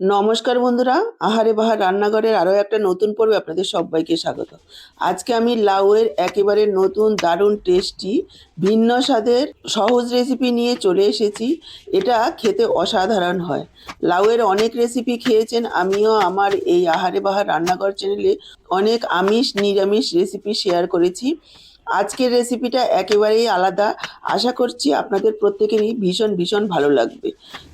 নমস্কার বন্ধুরা, আহারে বাহার রান্নাঘরের আরও একটা নতুন পর্বে আপনাদের সবাইকে স্বাগত। আজকে আমি লাউয়ের একেবারে নতুন, দারুণ টেস্টি ভিন্ন স্বাদের সহজ রেসিপি নিয়ে চলে এসেছি। এটা খেতে অসাধারণ হয়। লাউয়ের অনেক রেসিপি খেয়েছেন, আমিও আমার এই আহারে বাহার রান্নাঘর চ্যানেলে অনেক আমিষ, নিরামিষ রেসিপি শেয়ার করেছি। আজকের রেসিপিটা একেবারেই আলাদা। আশা করছি আপনাদের প্রত্যেকেরই ভীষণ ভীষণ ভালো লাগবে।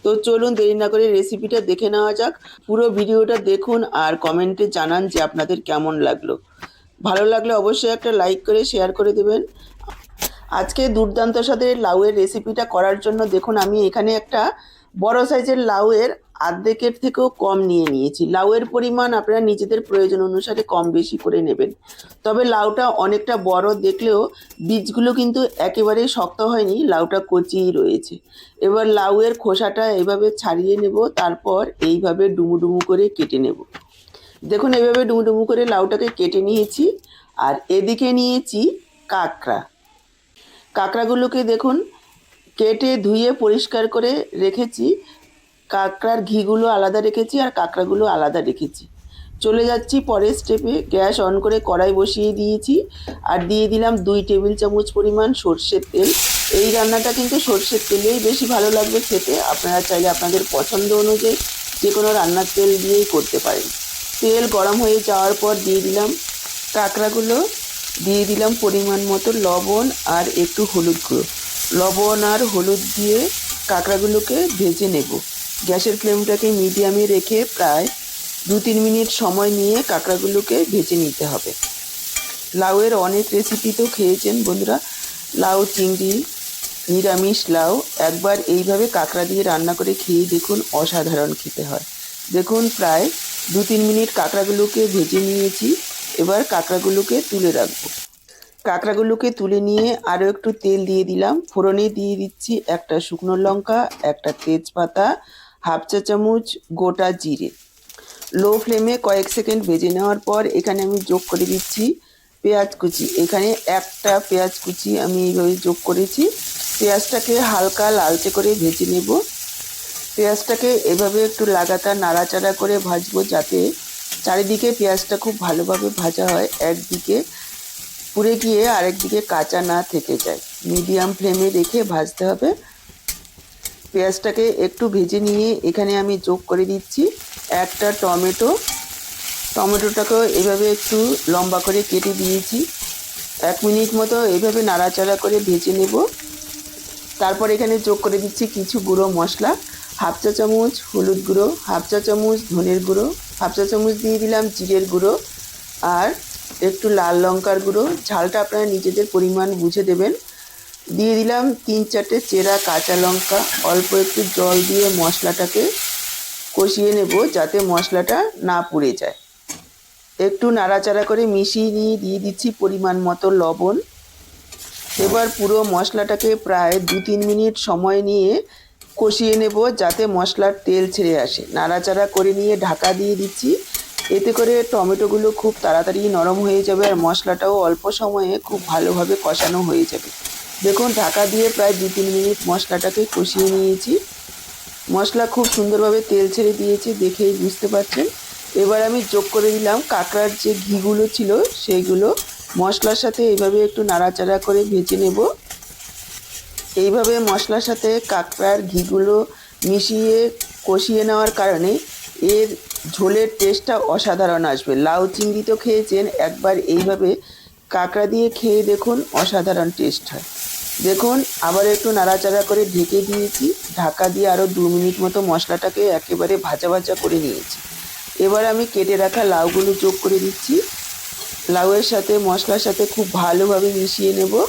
তো চলুন দেরি না করে রেসিপিটা দেখে নেওয়া যাক। পুরো ভিডিওটা দেখুন আর কমেন্টে জানান যে আপনাদের কেমন লাগল। ভালো লাগলে অবশ্যই একটা লাইক করে শেয়ার করে দেবেন। আজকে দুর্দান্ত সাথে লাউয়ের রেসিপিটা করার জন্য দেখুন আমি এখানে একটা বড় সাইজের লাউয়ের আর্ধেকের থেকেও কম নিয়ে নিয়েছি। লাউয়ের পরিমাণ আপনারা নিজেদের প্রয়োজন অনুসারে কম বেশি করে নেবেন। তবে লাউটা অনেকটা বড় দেখলেও বীজগুলো কিন্তু একেবারেই শক্ত হয়নি, লাউটা কচিই রয়েছে। এবার লাউয়ের খোসাটা এইভাবে ছাড়িয়ে নেব, তারপর এইভাবে ডুমু ডুমু করে কেটে নেব। দেখুন এইভাবে ডুমু ডুমু করে লাউটাকে কেটে নিয়েছি, আর এদিকে নিয়েছি কাঁকড়া। কাঁকড়াগুলোকে দেখুন কেটে ধুয়ে পরিষ্কার করে রেখেছি। কাঁকড়ার ঘিগুলো আলাদা রেখেছি আর কাঁকড়াগুলো আলাদা রেখেছি। চলে যাচ্ছি পরের স্টেপে গ্যাস অন করে কড়াই বসিয়ে দিয়েছি আর দিয়ে দিলাম দুই টেবিল চামচ পরিমাণ সর্ষের তেল। এই রান্নাটা কিন্তু সর্ষের তেলেই বেশি ভালো লাগবে খেতে। আপনারা চাইলে আপনাদের পছন্দ অনুযায়ী যে কোনো রান্নার তেল দিয়েই করতে পারেন। তেল গরম হয়ে যাওয়ার পর দিয়ে দিলাম কাঁকড়াগুলো। দিয়ে দিলাম পরিমাণ মতো লবণ আর একটু হলুদ গুঁড়ো। লবণ আর হলুদ দিয়ে কাঁকড়াগুলোকে ভেজে নেব। গ্যাসের ফ্লেমটাকে মিডিয়ামে রেখে প্রায় দু তিন মিনিট সময় নিয়ে কাঁকড়াগুলোকে ভেজে নিতে হবে। লাউয়ের অনেক রেসিপি তো খেয়েছেন বন্ধুরা। লাউ, চিংড়ি, নিরামিষ লাউ, একবার এইভাবে কাঁকড়া দিয়ে রান্না করে খেয়ে দেখুন অসাধারণ খেতে হয়। দেখুন প্রায় দু তিন মিনিট কাঁকড়াগুলোকে ভেজে নিয়েছি। এবার কাঁকড়াগুলোকে তুলে রাখব। কাঁকড়াগুলোকে তুলে নিয়ে আরও একটু তেল দিয়ে দিলাম। ফোড়নে দিয়ে দিচ্ছি একটা শুকনো লঙ্কা, একটা তেজপাতা, হাফ চা চামচ গোটা জিরে। লো ফ্লেমে কয়েক সেকেন্ড ভেজে নেওয়ার পর এখানে আমি যোগ করে দিচ্ছি পেঁয়াজ কুচি। এখানে একটা পেঁয়াজ কুচি আমি এইভাবে যোগ করেছি। পেঁয়াজটাকে হালকা লালচে করে ভেজে নেব। পেঁয়াজটাকে এভাবে একটু লাগাতার নাড়াচাড়া করে ভাজবো যাতে চারিদিকে পেঁয়াজটা খুব ভালোভাবে ভাজা হয়। একদিকে পুড়ে গিয়ে আরেকদিকে কাঁচা না থেকে যায়। মিডিয়াম ফ্লেমে রেখে ভাজতে হবে। পেঁয়াজটাকে একটু ভেজে নিয়ে এখানে আমি যোগ করে দিচ্ছি একটা টমেটো। টমেটোটাকেও এভাবে একটু লম্বা করে কেটে দিয়েছি। এক মিনিট মতো এভাবে নাড়াচাড়া করে ভেজে নেব। তারপর এখানে যোগ করে দিচ্ছি কিছু গুঁড়ো মশলা। হাফ চা চামচ হলুদ গুঁড়ো, হাফ চা চামচ ধনের গুঁড়ো, হাফ চা চামচ দিয়ে দিলাম জিরের গুঁড়ো আর একটু লাল লঙ্কার গুঁড়ো। ঝালটা আপনারা নিজেদের পরিমাণ বুঝে দেবেন। দিয়ে দিলাম তিন চারটে চেরা কাঁচা লঙ্কা। অল্প একটু জল দিয়ে মশলাটাকে কষিয়ে নেব যাতে মশলাটা না পুড়ে যায়। একটু নাড়াচাড়া করে মিশিয়ে নিয়ে দিয়ে দিচ্ছি পরিমাণ মতো লবণ। এবার পুরো মশলাটাকে প্রায় দু তিন মিনিট সময় নিয়ে কষিয়ে নেব যাতে মশলার তেল ছেড়ে আসে। নাড়াচাড়া করে নিয়ে ঢাকা দিয়ে দিচ্ছি। এতে করে টমেটোগুলো খুব তাড়াতাড়ি নরম হয়ে যাবে আর মশলাটাও অল্প সময়ে খুব ভালোভাবে কষানো হয়ে যাবে। দেখুন, ঢাকা দিয়ে প্রায় দু তিন মিনিট মশলাটাকে কষিয়ে নিয়েছি। মশলা খুব সুন্দরভাবে তেল ছেড়ে দিয়েছে দেখেই বুঝতে পারছেন। এবার আমি যোগ করে দিলাম কাঁকড়ার যে ঘিগুলো ছিল সেইগুলো। মশলার সাথে এইভাবে একটু নাড়াচাড়া করে ভেজে নেব। এইভাবে মশলার সাথে কাঁকড়ার ঘিগুলো মিশিয়ে কষিয়ে নেওয়ার কারণে এর ঝোলের টেস্টটা অসাধারণ আসবে। লাউ চিংড়ি তো খেয়েছেন, একবার এইভাবে কাঁকড়া দিয়ে খেয়ে দেখুন, অসাধারণ টেস্ট হয়। দেখুন, আবার একটু নাড়াচাড়া করে ঢেকে দিয়েছি। ঢাকা দিয়ে আরও দু মিনিট মতো মশলাটাকে একেবারে ভাজা ভাজা করে নিয়েছি। এবার আমি কেটে রাখা লাউগুলো যোগ করে দিচ্ছি। লাউয়ের সাথে, মশলার সাথে খুব ভালোভাবে মিশিয়ে নেব।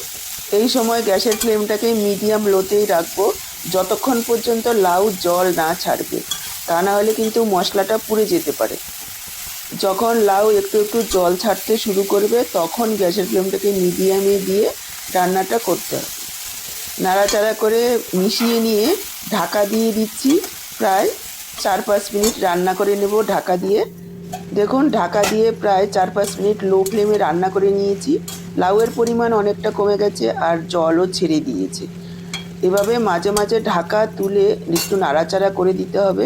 এই সময় গ্যাসের ফ্লেমটাকে মিডিয়াম লোতেই রাখব। যতক্ষণ পর্যন্ত লাউ জল না ছাড়বে। তা না হলে কিন্তু মশলাটা পুড়ে যেতে পারে। যখন লাউ একটু একটু জল ছাড়তে শুরু করবে, তখন গ্যাসের ফ্লেমটাকে মিডিয়ামে দিয়ে রান্নাটা করতে হবে। নাড়াচাড়া করে মিশিয়ে নিয়ে ঢাকা দিয়ে দিচ্ছি। প্রায় চার পাঁচ মিনিট রান্না করে নেব ঢাকা দিয়ে। দেখুন, ঢাকা দিয়ে প্রায় চার পাঁচ মিনিট লো ফ্লেমে রান্না করে নিয়েছি। লাউয়ের পরিমাণ অনেকটা কমে গেছে আর জলও ছেড়ে দিয়েছে। এভাবে মাঝে মাঝে ঢাকা তুলে একটু নাড়াচাড়া করে দিতে হবে।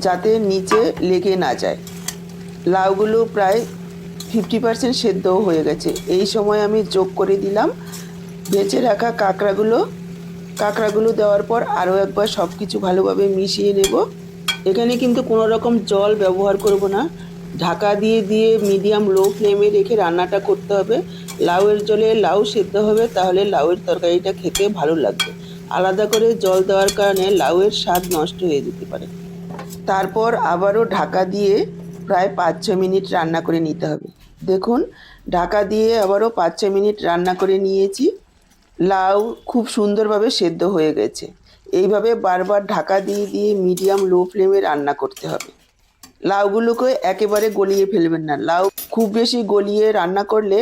যাতে নিচে লেগে না যায়। লাউগুলো প্রায় ফিফটি পার্সেন্ট সেদ্ধও হয়ে গেছে। এই সময় আমি যোগ করে দিলাম। বেঁচে রাখা কাঁকড়াগুলো। কাঁকড়াগুলো দেওয়ার পর আরও একবার সব কিছু ভালোভাবে মিশিয়ে নেব। এখানে কিন্তু কোনো রকম জল ব্যবহার করব না। ঢাকা দিয়ে দিয়ে মিডিয়াম লো ফ্লেমে রেখে রান্নাটা করতে হবে। লাউয়ের জলে লাউ সেদ্ধ হবে, তাহলে লাউয়ের তরকারিটা খেতে ভালো লাগবে। আলাদা করে জল দেওয়ার কারণে লাউয়ের স্বাদ নষ্ট হয়ে যেতে পারে। তারপর আবারও ঢাকা দিয়ে প্রায় পাঁচ ছ মিনিট রান্না করে নিতে হবে। দেখুন, ঢাকা দিয়ে আবারও পাঁচ ছ মিনিট রান্না করে নিয়েছি। লাউ খুব সুন্দরভাবে সেদ্ধ হয়ে গেছে। এইভাবে বারবার ঢাকা দিয়ে দিয়ে মিডিয়াম, লো ফ্লেমে রান্না করতে হবে। লাউগুলোকে একেবারে গলিয়ে ফেলবেন না। লাউ খুব বেশি গলিয়ে রান্না করলে,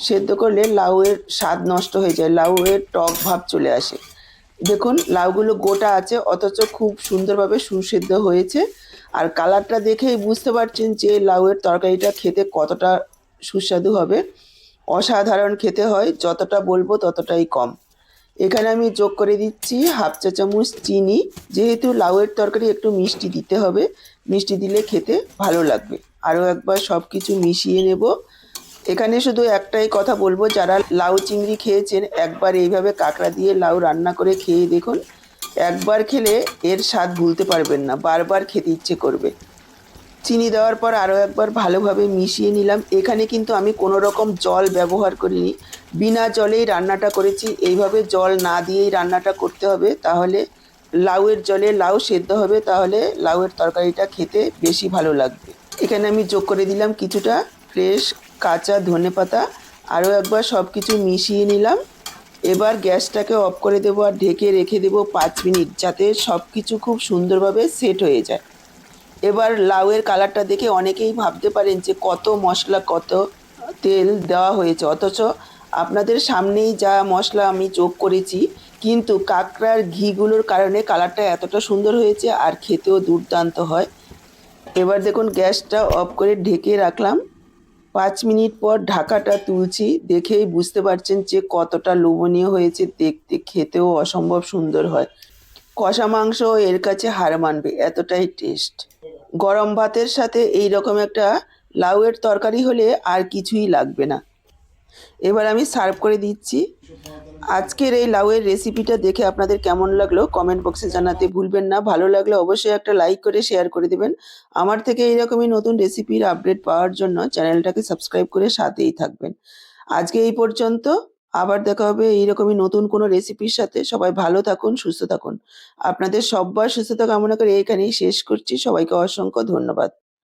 সেদ্ধ করলে লাউয়ের স্বাদ নষ্ট হয়ে যায়। লাউয়ের টক ভাব চলে আসে। দেখুন, লাউগুলো গোটা আছে, অথচ খুব সুন্দরভাবে সুসেদ্ধ হয়েছে। আর কালারটা দেখেই বুঝতে পারছেন যে লাউয়ের তরকারিটা খেতে কতটা সুস্বাদু হবে। অসাধারণ খেতে হয়, যতটা বলব ততটাই কম। এখানে আমি যোগ করে দিচ্ছি হাফ চা চামচ চিনি, যেহেতু লাউয়ের তরকারি একটু মিষ্টি দিতে হবে, মিষ্টি দিলে খেতে ভালো লাগবে। আরও একবার সব কিছু মিশিয়ে নেব। এখানে শুধু একটাই কথা বলব, যারা লাউ চিংড়ি খেয়েছেন, একবার এইভাবে কাঁকড়া দিয়ে লাউ রান্না করে খেয়ে দেখুন, একবার খেলে এর স্বাদ ভুলতে পারবেন না, বারবার খেতে ইচ্ছে করবে। চিনি দেওয়ার পর আরও একবার ভালোভাবে মিশিয়ে নিলাম। এখানে কিন্তু আমি কোনো রকম জল ব্যবহার করিনি, বিনা জলেই রান্নাটা করেছি। এইভাবে জল না দিয়েই রান্নাটা করতে হবে, তাহলে লাউয়ের জলে লাউ সেদ্ধ হবে, তাহলে লাউয়ের তরকারিটা খেতে বেশি ভালো লাগবে। এখানে আমি যোগ করে দিলাম কিছুটা ফ্রেশ কাঁচা ধনে পাতা আরও একবার সব কিছু মিশিয়ে নিলাম। এবার গ্যাসটাকে অফ করে দেবো আর ঢেকে রেখে দেবো পাঁচ মিনিট, যাতে সব কিছু খুব সুন্দরভাবে সেট হয়ে যায়। এবার লাউয়ের কালারটা দেখে অনেকেই ভাবতে পারেন যে কত মশলা, কত তেল দেওয়া হয়েছে। অথচ আপনাদের সামনেই যা মশলা আমি যোগ করেছি, কিন্তু কাঁকড়ার ঘিগুলোর কারণে কালারটা এতটা সুন্দর হয়েছে আর খেতেও দুর্দান্ত হয়। এবার দেখুন গ্যাসটা অফ করে ঢেকে রাখলাম। পাঁচ মিনিট পর ঢাকাটা তুলছি, দেখেই বুঝতে পারছেন যে কতটা লোভনীয় হয়েছে। দেখতে খেতেও অসম্ভব সুন্দর হয়। কষা মাংস এর কাছে হার মানবে, এতটাই টেস্ট গরম ভাতের সাথে এই রকম একটা লাউয়ের তরকারি হলে আর কিছুই লাগবে না। এবার আমি সার্ভ করে দিচ্ছি। আজকের এই লাউয়ের রেসিপিটা দেখে আপনাদের কেমন লাগল কমেন্ট বক্সে জানাতে ভুলবেন না। ভালো লাগলে অবশ্যই একটা লাইক করে শেয়ার করে দেবেন। আমার থেকে এইরকমই নতুন রেসিপির আপডেট পাওয়ার জন্য চ্যানেলটাকে সাবস্ক্রাইব করে সাথেই থাকবেন। আজকে এই পর্যন্ত, আবার দেখা হবে এইরকমই নতুন কোনো রেসিপির সাথে। সবাই ভালো থাকুন, সুস্থ থাকুন। আপনাদের সব্বার সুস্থতা কামনা করে এখানেই শেষ করছি। সবাইকে অসংখ্য ধন্যবাদ।